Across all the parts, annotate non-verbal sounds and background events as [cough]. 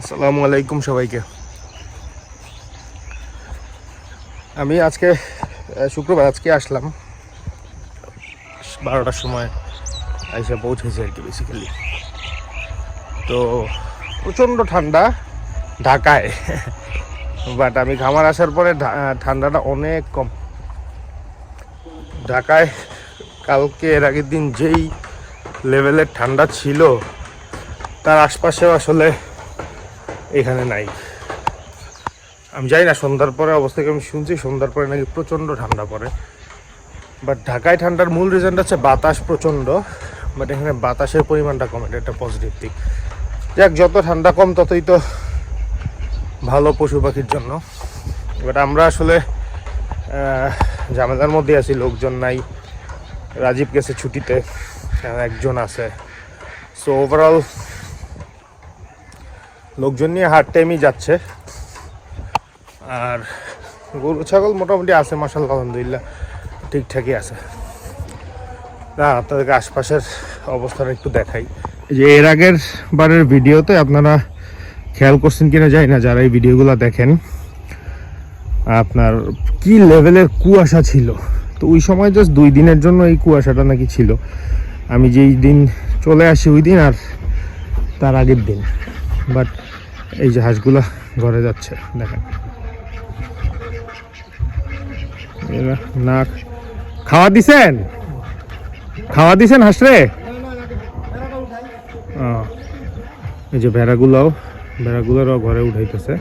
আসসালামু আলাইকুম সবাইকে। আমি আজকে শুক্রবার, আজকে আসলাম। বারোটার সময় আইসা পৌঁছেছি আর কি বেসিক্যালি তো প্রচণ্ড ঠান্ডা ঢাকায় বাট আমি ঘামার আসার পরে ঠান্ডাটা অনেক কম। ঢাকায় কালকে এর আগের দিন যেই লেভেলের ঠান্ডা ছিল, তার আশপাশেও আসলে এখানে নাই। আমি জানি না সন্ধ্যার পরে অবস্থাকে আমি শুনছি সন্ধ্যার পরে নাকি প্রচণ্ড ঠান্ডা পড়ে। বাট ঢাকায় ঠান্ডার মূল রিজনটা হচ্ছে বাতাস প্রচণ্ড বাট এখানে বাতাসের পরিমাণটা কম এটা একটা পজিটিভ দিক। যাক যত ঠান্ডা কম ততই তো ভালো পশু পাখির জন্য। বাট আমরা আসলে আহ, ঝামেলার মধ্যে আছি লোকজন নাই। রাজীব গেছে ছুটিতে একজন আছে। সো ওভারঅল লোকজন নিয়ে হার্ড টাইমই যাচ্ছে। আর গরু, ছাগল মোটামুটি আছে মাসাল আলহামদুলিল্লাহ, ঠিকঠাকই আছে। না আপনাদেরকে আশপাশের অবস্থাটা একটু দেখাই। যে এর আগের বারের ভিডিওতে আপনারা খেয়াল করছেন কিনা জানি না, যারা এই ভিডিওগুলো দেখেন, আপনার কি লেভেলের কুয়াশা ছিল। তো ওই সময় জাস্ট দুই দিনের জন্য এই কুয়াশাটা নাকি ছিল। আমি যেই দিন চলে আসি ওই দিন আর তার আগের দিন। বাট এই যে হাঁসগুলা ঘরে যাচ্ছে, দেখেন। না খাওয়া দিছেন? খাওয়া দিছেন হাঁসরে এই যে ভেড়াগুলাও ভেড়াগুলোরও ঘরে উঠাইতেছে।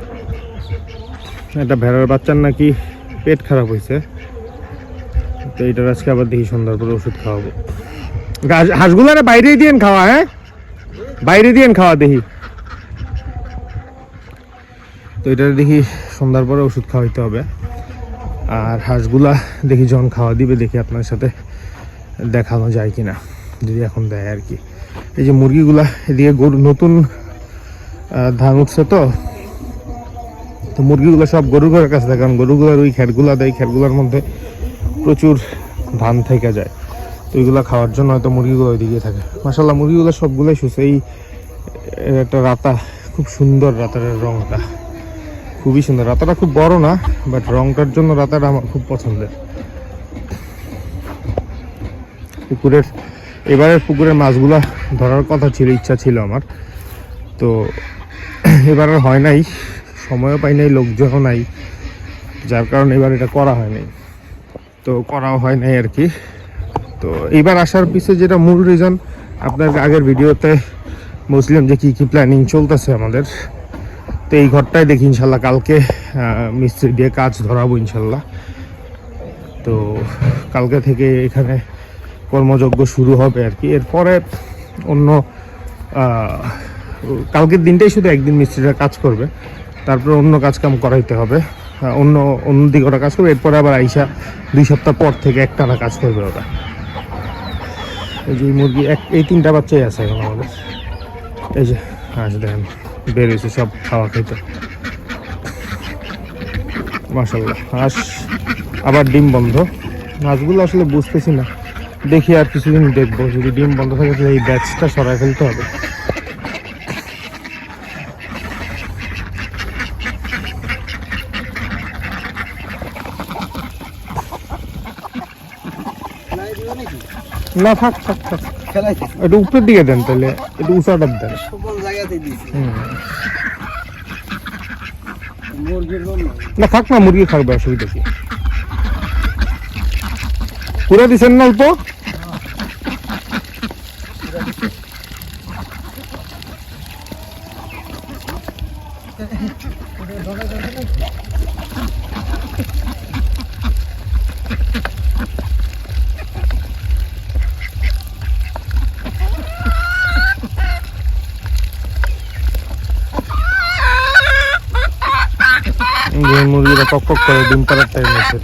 এটা ভেড়ার বাচ্চার নাকি পেট খারাপ হয়েছে তো এইটার আজকে আবার দেখি সন্ধ্যার পরে ওষুধ খাওয়াবো। হাঁস- হাঁসগুলারে বাইরে দিয়েন খাওয়া হ্যাঁ? বাইরে দিয়েন খাওয়া দেখি। তো এটা দেখি সন্ধ্যার পরে ওষুধ খাওয়াইতে হবে। আর হাঁসগুলা দেখি যখন খাওয়া দিবে, দেখি আপনার সাথে দেখানো যায় কিনা, যদি এখন দেয় আর কি। এই যে মুরগিগুলা, এদিকে গরু নতুন ধান উঠছে তো। তো মুরগিগুলো সব গরুর ঘরের কাছে থাকে, কারণ গরুগুলোর ওই খেরগুলা দেয় খেরগুলোর মধ্যে প্রচুর ধান থেকে যায়। তো ওইগুলো খাওয়ার জন্য হয়তো মুরগিগুলো ওইদিকে থাকে। মাসাল্লাহ মুরগিগুলো সবগুলোই সুস্থ এই একটা রাতা, খুব সুন্দর রাতারের রংটা। খুবই সুন্দর। রাতাটা খুব বড় না বাট রংটার জন্য রাতাটা আমার খুব পছন্দের। পুকুরের, এবারের পুকুরের মাছগুলা ধরার কথা ছিল, ইচ্ছা ছিল আমার। তো এবার আর হয় নাই, সময়ও পাই নাই, লোকজনও নাই। যার কারণে এবার এটা করা হয় নাই। তো করাও হয় নাই আর কি। তো এবার আসার পিছে যেটা মূল রিজন আপনার আগের ভিডিওতে বলছিলাম যে কি কি প্ল্যানিং চলতেছে আমাদের। তো এই ঘরটাই দেখি ইনশাল্লাহ কালকে মিস্ত্রি দিয়ে কাজ ধরাবো ইনশাল্লাহ। তো কালকে থেকে এখানে কর্মযজ্ঞ শুরু হবে আর কি। এরপরে অন্য কালকের দিনটাই শুধু একদিন মিস্ত্রিরা কাজ করবে। তারপরে অন্য কাজ কাম করাইতে হবে। আহ, অন্য অন্য দিকে ওরা কাজ করবে। এরপরে আবার আইসা দুই সপ্তাহ পর থেকে একটানা কাজ করবে ওরা। এই যে মুরগি এক এই তিনটা বাচ্চাই আছে এখন আমাদের। এই যে হাঁস দেখেন। বের হয়েছে, সব খাওয়া খেতে। মাসাল্লাহ হাঁস আবার ডিম বন্ধ। মাছগুলো আসলে বুঝতেছি না। দেখি আর কিছুদিন দেখব, যদি ডিম বন্ধ থাকে তাহলে এই ব্যাচটা সরাই ফেলতে হবে। না, থাক থাক থাক। একটু উপরের দিকে দেন তাহলে একটু উঁচাটা দেন। না থাক না মুরগি খাবে অসুবিধা কি? পুরো দিচ্ছেন না অল্প? যে মুরগিটা কক কক করে ডিম পাড়ার টাইম আছে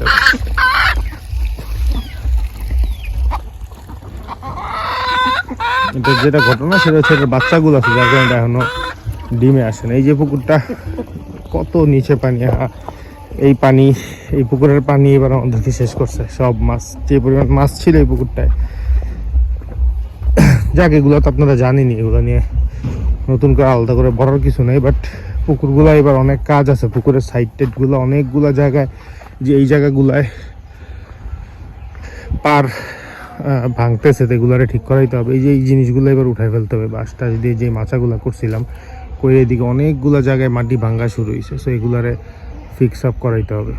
এটা যেটা ঘটনা সেটা হচ্ছে বাচ্চাগুলো আছে, যার কারণে এখনও ডিমে আসে না। এই যে পুকুরটা, কত নিচে পানি এই পানি, এই পুকুরের পানি এবার আমাদেরকে শেষ করছে। সব মাছ, যে পরিমাণ মাছ ছিল এই পুকুরটায়। যাক, এগুলো তো আপনারা জানেনি এগুলো নিয়ে নতুন করে আলাদা করে ভরার কিছু নেই বাট পুকুরগুলো, এবার অনেক কাজ আছে। পুকুরের সাইড টাইডগুলো অনেকগুলো জায়গায় যে এই জায়গাগুলায় পার ভাঙতেছে এগুলারে ঠিক করাইতে হবে। এই যে এই জিনিসগুলো এবার উঠাই ফেলতে হবে। বাসটা দিয়ে যে মাচাগুলো করছিলাম করে এদিকে অনেকগুলো জায়গায় মাটি ভাঙ্গা শুরু হয়েছে সো এগুলারে ফিক্স আপ করাইতে হবে।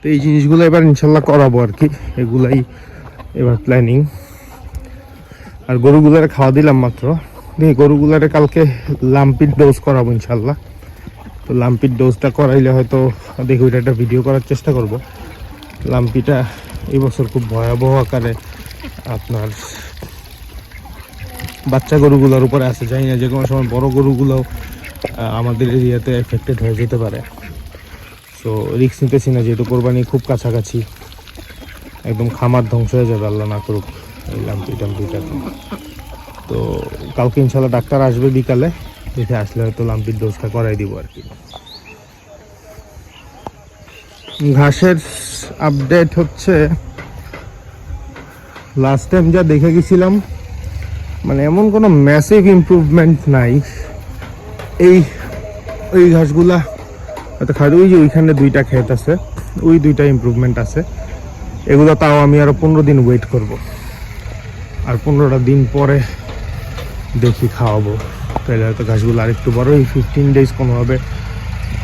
তো এই জিনিসগুলো এবার ইনশাল্লাহ করাবো আর কি। এগুলাই এবার প্ল্যানিং আর গরুগুলারে খাওয়া দিলাম মাত্র। দিয়ে গরুগুলারে কালকে লাম্পির ডোজ করাবো ইনশাল্লাহ তো লাম্পির ডোজটা করাইলে হয়তো দেখি ওইটা একটা ভিডিও করার চেষ্টা করব। লাম্পিটা এই বছর খুব ভয়াবহ আকারে আপনার বাচ্চা গরুগুলোর উপরে আছে, জানি না যে কোনো সময় বড় গরুগুলো আমাদের এরিয়াতে এফেক্টেড হয়ে যেতে পারে। সো রিক্স নিতেছি না, যেহেতু কোরবানি খুব কাছাকাছি, একদম খামার ধ্বংস হয়ে যাবে, আল্লাহ না করুক, এই লাম্পি টাম্পিটা তো কালকে ইনশাল্লাহ ডাক্তার আসবে বিকালে, দেখে আসলে হয়তো লাম্পির ডোজটা করাই দিব আর কি। ঘাসের আপডেট হচ্ছে লাস্ট টাইম যা দেখে গেছিলাম মানে এমন কোনো ম্যাসিভ ইম্প্রুভমেন্ট নাই। এই ওই ঘাসগুলা, হয়তো খালি ওই যে ওইখানে দুইটা ক্ষেত আছে, ওই দুইটা ইমপ্রুভমেন্ট আছে। এগুলো তাও আমি আরও পনেরো দিন ওয়েট করব। আর পনেরোটা দিন পরে দেখি খাওয়াবো। তাহলে হয়তো ঘাসগুলো আরেকটু বড় এই ফিফটিন ডেজ কোনোভাবে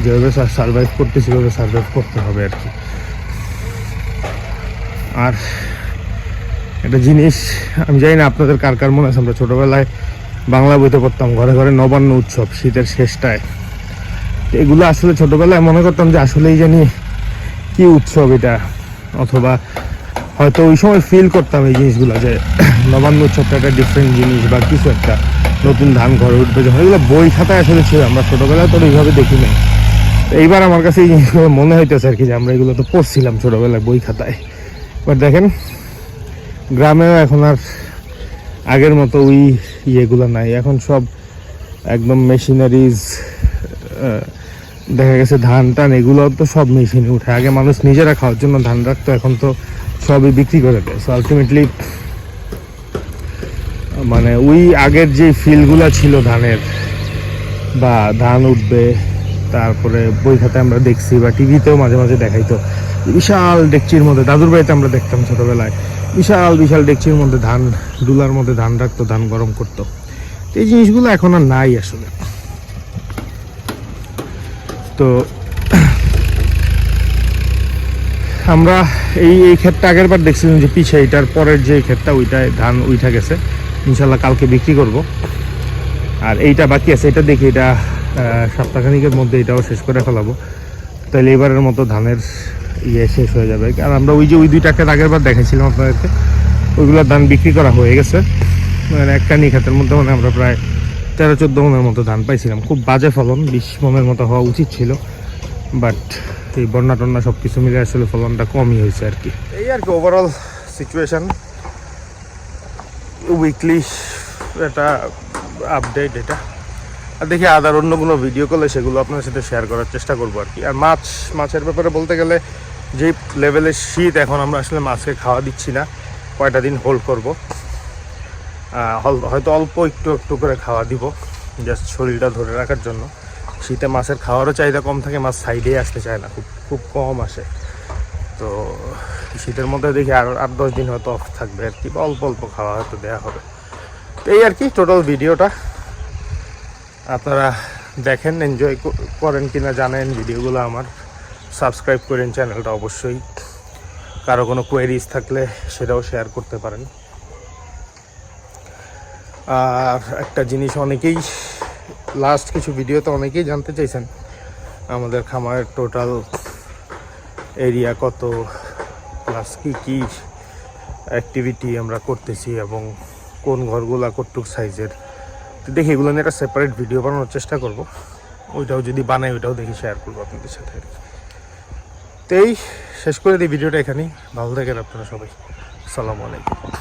যেভাবে সার্ভাইভ করতে সেভাবে সার্ভাইভ করতে হবে আর কি। আর একটা জিনিস, আমি জানি না আপনাদের কার কার মনে আছে, আমরা ছোটবেলায় বাংলা বইতে পড়তাম, ঘরে ঘরে নবান্ন উৎসব, শীতের শেষটায় এগুলো আসলে ছোটোবেলায় মনে করতাম যে আসলেই জানি কি উৎসব এটা, অথবা হয়তো ওই সময় ফিল করতাম এই জিনিসগুলো যে [clears throat] নবান্ন উৎসবটা একটা ডিফারেন্ট জিনিস বা কিছু একটা নতুন ধান ঘরে উঠবে। যখন এগুলো বই খাতায় আসলে ছিল, আমরা ছোটোবেলায় তো এইভাবে দেখি নাই। এইবার আমার কাছে এই জিনিসগুলো মনে হইতেছে আর কি যে আমরা এগুলো তো পড়ছিলাম ছোটোবেলায় বই খাতায়। বাট দেখেন, গ্রামেও এখন আর আগের মতো ওই ইয়েগুলো নাই। এখন সব একদম মেশিনারিজ দেখা গেছে ধান টান এগুলো তো সব মেশিনে উঠে। আগে মানুষ নিজেরা খাওয়ার জন্য ধান রাখতো, এখন তো সবই বিক্রি করে দেয়। সো আলটিমেটলি মানে ওই আগের যে ফিলগুলো ছিল ধানের, বা ধান উঠবে, তারপরে বই খাতে আমরা দেখছি, বা টিভিতেও মাঝে মাঝে দেখাইতো। বিশাল ডেকচির মধ্যে, দাদুর বাড়িতে আমরা দেখতাম ছোটবেলায়, বিশাল বিশাল ডেকচির মধ্যে ধান ডুলার মধ্যে ধান রাখতো, ধান গরম করতো। তো এই জিনিসগুলো এখন আর নাই আসলে। তো আমরা এই এই ক্ষেতটা আগের বার দেখছিলাম যে পিছে এটার পরের যে ক্ষেতটা ওইটায় ধান উঠা গেছে। ইনশাল্লাহ কালকে বিক্রি করব। আর এইটা বাকি আছে, এটা দেখি, এটা সপ্তাহখানিকের মধ্যে এটাও শেষ করে ফেলাবো। তাহলে এবারের মতো ধানের ইয়ে শেষ হয়ে যাবে। আর আমরা ওই যে ওই দুইটা ক্ষেত আগের বার দেখেছিলাম আপনাদেরকে, ওইগুলোর ধান বিক্রি করা হয়ে গেছে। মানে এক কানি ক্ষেতের মধ্যে মানে আমরা প্রায় তেরো চোদ্দ মনের মতো ধান পাইছিলাম। খুব বাজে ফলন, বিশ মনের মতো হওয়া উচিত ছিল। বাট এই বন্যা টন্যা সব কিছু মিলে আসলে ফলনটা কমই হয়েছে আর কি। এই আর কি ওভারঅল সিচুয়েশন উইকলি একটা আপডেট এটা। আর দেখি আদার অন্য কোনো ভিডিও করলে সেগুলো আপনার সাথে শেয়ার করার চেষ্টা করব আর কি। আর মাছ, মাছের ব্যাপারে বলতে গেলে যে লেভেলের শীত এখন আমরা আসলে মাছকে খাওয়া দিচ্ছি না, কয়টা দিন হোল্ড করব। হয়তো অল্প একটু একটু করে খাওয়া দিব জাস্ট শরীরটা ধরে রাখার জন্য। শীতে মাছের খাওয়ারও চাহিদা কম থাকে, মাছ সাইডে আসতে চায় না, খুব খুব কম আসে। তো শীতের মধ্যে দেখি আর আট দশ দিন হয়তো অফ থাকবে আর কি অল্প অল্প খাওয়া হয়তো দেওয়া হবে। তো এই আর কি টোটাল ভিডিওটা। আপনারা দেখেন এনজয় করেন কিনা জানেন, ভিডিওগুলো আমার। সাবস্ক্রাইব করেন চ্যানেলটা অবশ্যই। কারও কোনো কোয়েরিজ থাকলে সেটাও শেয়ার করতে পারেন। আর একটা জিনিস অনেকেই লাস্ট কিছু ভিডিওতে অনেকেই জানতে চাইছেন, আমাদের খামারের টোটাল এরিয়া কত প্লাস কি কি অ্যাক্টিভিটি আমরা করতেছি এবং কোন ঘরগুলা কতটুক সাইজের তো দেখি এগুলো নিয়ে একটা সেপারেট ভিডিও বানানোর চেষ্টা করব। ওইটাও যদি বানাই, ওইটাও দেখি শেয়ার করব আপনাদের সাথে তো এই, শেষ করে দিই ভিডিওটা এখানেই। ভালো থাকেন আপনারা সবাই। সালামু আলাইকুম।